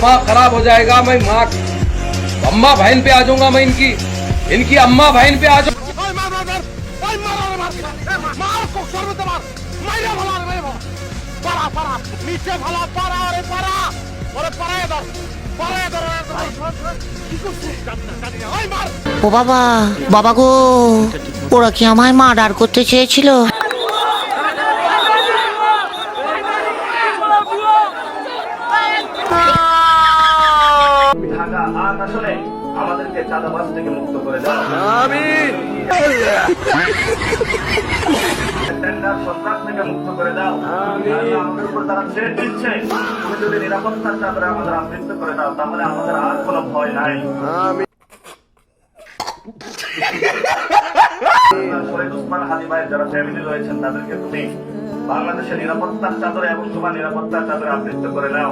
दिमाग खराब हो जाएगा मैं माँ अम्मा बहन पे आ जाऊंगा मैं इनकी इनकी अम्मा बहन पे आ जाऊंगा ওই মার মার মার ওই মার ওরে মার মার কোক সর্বতে মার মাইরা ভালো আরে মাইরা ভালো পারা পারা নিচে ভালো পারা ওরে পারা ওরে পারায় দাও পারায় দাও কি করছিস জানি না জানি না ওই মার ও বাবা বাবা গো ওরা কি আমায় মার্ডার করতে চেয়েছিল ঢাকা আসলে আমাদেরকে চাঁদাবাজ থেকে মুক্ত করে দাও সন্ত্রাস থেকে মুক্ত করে দাও। আমাদের উপর তারা ছেড়ে দিচ্ছে। তুমি যদি নিরাপত্তার চাদরে আমাদের আবৃত্ত করে দাও তাহলে আমাদের আর কোনো ভয় নাই। শহীদ উসমান হাদি ভাইয়ের যারা ফ্যামিলি রয়েছেন তাদেরকে তুমি বাংলাদেশের নিরাপত্তার চাদরে এবং তোমার নিরাপত্তার চাদরে আবৃত্ত করে নাও।